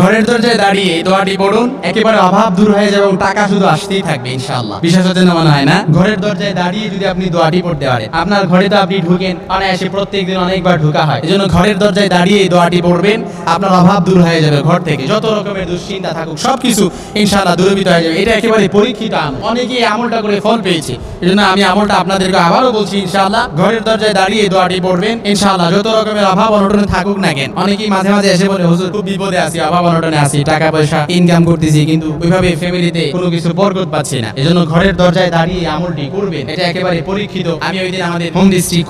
ঘরের দরজায় দাঁড়িয়ে দোয়াটি পড়ুন, একেবারে অভাব দূর হয়ে যাবে এবং টাকা শুধু আসতেই থাকবে, ইনশাআল্লাহ। বিশ্বাস হচ্ছে না মনে হয়, না? ঘরের দরজায় দাঁড়িয়ে যদি আপনি দোয়াটি পড়তে পারেন, আপনার ঘরে তো আপনি ঢুকেন, অনায়াসে প্রত্যেক দিন অনেকবার ঢোকা হয়। এজন্য ঘরের দরজায় দাঁড়িয়ে দোয়াটি পড়বেন, আপনার অভাব দূর হয়ে যাবে ঘর থেকে। যত রকমের দুশ্চিন্তা থাকুক, সবকিছু ইনশাআল্লাহ দূরীভূত হয়ে যাবে। এটা একেবারে পরীক্ষিত আমল। অনেকেই আমলটা করে ফল পেয়েছে। এজন্য আমি আমলটা আপনাদেরকে আবারও বলছি, ইনশাআল্লাহ। ঘরের দরজায় দাঁড়িয়ে দোয়াটি পড়বেন, ইনশাআল্লাহ। যত রকমের অভাব, অনটনে থাকুক না কেন, অনেকেই মাঝে মাঝে এসে বলে, হুজুর, খুব বিপদে আছি, অভাব আছি টাকা পয়সা ইনকাম করতেছি, কিন্তু ওইভাবে ফ্যামিলিতে কোনো কিছু বরকত পাচ্ছি না। এজন্য ঘরের দরজায় দাঁড়িয়ে আমলটি করবেন। এটা একেবারে পরীক্ষিত। আমি ওই দিন আমাদের হোম ডিস্ট্রিক্ট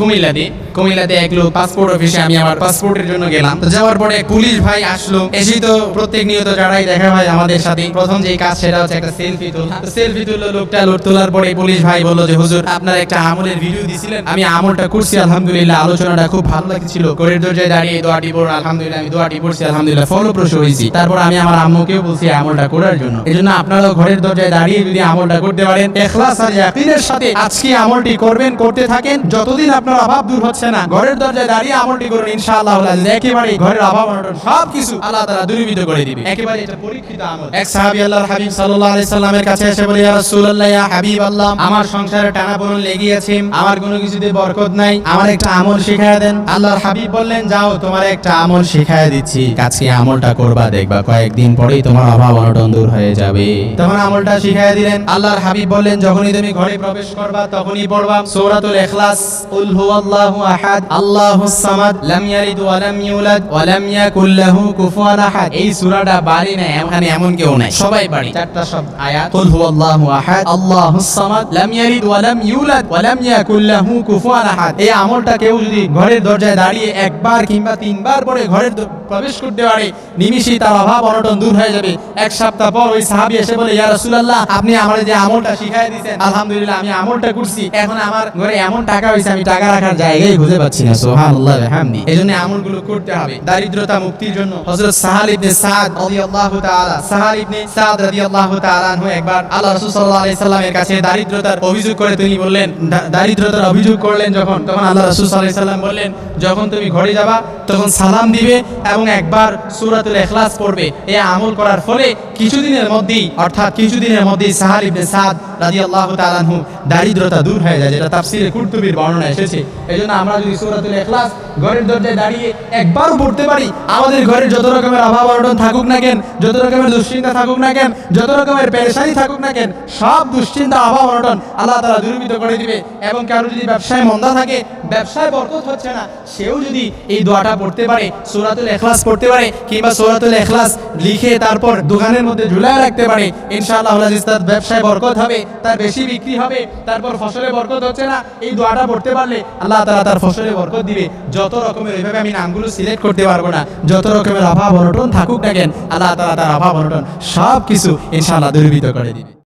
কুমিল্লাতে এক লোক পাসপোর্ট অফিসে আমি আমার পাসপোর্টের জন্য গেলাম। যাওয়ার পরে পুলিশ ভাই আসলো। এসেই তো প্রত্যেক নিয়ত যারাই দেখা হয় আমাদের সাথে। প্রথম যে কাজ সেটা হচ্ছে একটা সেলফি তোলা। সেলফি তুললো, লোকটা লোক তোলার পরে পুলিশ ভাই বলল যে, হুজুর, আপনার একটা আমলের ভিডিও দিছিলেন। আমি আমলটা করছি, আলহামদুলিল্লাহ। আলোচনাটা খুব ভালো লাগছিল। ঘরের দরজায় দাঁড়িয়ে দোয়াটি আলহামদুলিল্লাহ, আমি দোয়াটি পড়ছি, আলহামদুলিল্লাহ। ফলপ্রসূ হয়েছি। তারপর আমি আমার আম্মুকেও বলছি আমলটা করার জন্য। এই জন্য আপনারাও ঘরের দরজায় দাঁড়িয়ে যদি আমলটা করতে পারেন, এখলাস আর ইয়াকিনের সাথে আজকে আমলটি করবেন, করতে থাকেন, যতদিন আপনার অভাব দূর হচ্ছে না, ঘরের দরজায় দাঁড়িয়ে আমলটি করুন, ইনশাআল্লাহ একেবারে ঘরের অভাব সব কিছু আল্লাহ তাআলা দূরীভূত করে দিবে। একেবারে এটা পরীক্ষিত আমল। এক সাহাবী আল্লাহর হাবিব সাল্লাল্লাহু আলাইহি সাল্লামের কাছে এসে বলে, ইয়া রাসূলুল্লাহ, ইয়া হাবিব আল্লাহ, আমার সংসারে টানাপোড়েন লেগে আছে আমার কোনো কিছুতে বরকত নাই, আমার একটা আমল শিখায় দেন। আল্লাহর হাবিব বললেন, যাও, তোমার একটা আমল শিখায় দিচ্ছি, আজকে আমলটা করবা দেখবা কয়েকদিন পরেই তোমার অভাব অনটন দূর হয়ে যাবে। তখন আমলটা শিখায় দিলেন আল্লাহর হাবিব বললেন যখনই তুমি ঘরে প্রবেশ করবা তখনই পড়বা সূরাতুল ইখলাস। কুল হুয়াল্লাহু আহাদ আল্লাহুস সামাদ লাম ইয়ালিদ ওয়া লাম ইউলাদ ওয়া লাম ইয়াকুল লাহু কুফুয়ান আহাদ। এই সূরাটা বাড়ি না এখানে এমন কেউ নাই। সবাই বাড়ি। চারটা শব্দ আয়াত। কুল হুয়াল্লাহু আহাদ আল্লাহুস সামাদ লাম ইয়ালিদ ওয়া লাম ইউলাদ ওয়া লাম ইয়াকুল লাহু কুফুয়ান আহাদ। এই আমলটা কেউ যদি ঘরের দরজায় দাঁড়িয়ে একবার কিংবা তিনবার পরে ঘরের প্রবেশ করতে পারে নিমিষেই তার অভাব, অনটন দূর হয়ে যাবে। এক সপ্তাহ পর ওই সাহাবী এসে বলে, ইয়া রাসূলুল্লাহ, আপনি আমার যে আমলটা শিখাই দিয়েছেন আলহামদুলিল্লাহ আমি আমলটা করছি। এখন আমার ঘরে এমন টাকা হয়েছে, আমি টাকা রাখার জায়গায় খুঁজে পাচ্ছি না। সুবহানাল্লাহ ওয়া বিহামদি। এজন্য আমলগুলো করতে হবে। দারিদ্রতা মুক্তির জন্য হযরত সাহাল ইবনে সাদ রাদিয়াল্লাহু তাআলা, সাহাল ইবনে সাদ রাদিয়াল্লাহু তাআলা আনহু একবার আল্লাহ রাসূল সাল্লাল্লাহু আলাইহি সাল্লামের কাছে দারিদ্রতার অভিযোগ করে তিনি বললেন দারিদ্রতার অভিযোগ করলেন যখন? তখন আল্লাহ রাসূল সাল্লাল্লাহু আলাইহি সাল্লাম বললেন, যখন তুমি ঘরে যাবা, তখন সালাম দিবে এবং একবার সূরাতুল ইখলাস পড়বে। এ আমল করার ফলে কিছুদিনের মধ্যেই, অর্থাৎ কিছুদিনের মধ্যেই সাহাল ইবনে সাদ রাদিয়াল্লাহু তাআলা আনহু দারিদ্রতা দূর হয়ে যায়, যেটা তাফসীরে কুরতুবীর বর্ণনা এসেছে। এজন্য আমরা যদি সূরাতুল ইখলাস ঘরের দরজায় দাঁড়িয়ে একবার পড়তে পারি, আমাদের ঘরে যত রকমের অভাব অনটন থাকুক না কেন, যত রকমের দুশ্চিন্তা থাকুক না কেন, যত রকমের পেরেশানি থাকুক না কেন, সব দুশ্চিন্তা, অভাব অনটন আল্লাহ তাআলা দূরীভূত করে দিবে। এবং কারও যদি ব্যবসায় মন্দা থাকে, ব্যবসায় বরকত হচ্ছে না, সেও যদি এই দোয়াটা পড়তে পারে, সূরাতুল ইখলাস পড়তে পারে, কিংবা সূরাতুল ইখলাস লিখে তারপর দোকানের মধ্যে ঝুলায় রাখতে পারে। ইনশাআল্লাহ আজিজ তার ব্যবসায় বরকত হবে, তার বেশি বিক্রি হবে, তারপর ফসলে বরকত হচ্ছে না। এই দোয়াটা পড়তে পারলে আল্লাহ তালা তার ফসলে বরকত দিবে। যত রকমের এইভাবে আমি নামগুলো সিলেক্ট করতে পারব না, যত রকমের অভাব অনটন থাকুক না কেন, আল্লাহ তালা তার অভাব অনটন সব কিছু ইনশাআল্লাহ দুর্বিত করে দিবে।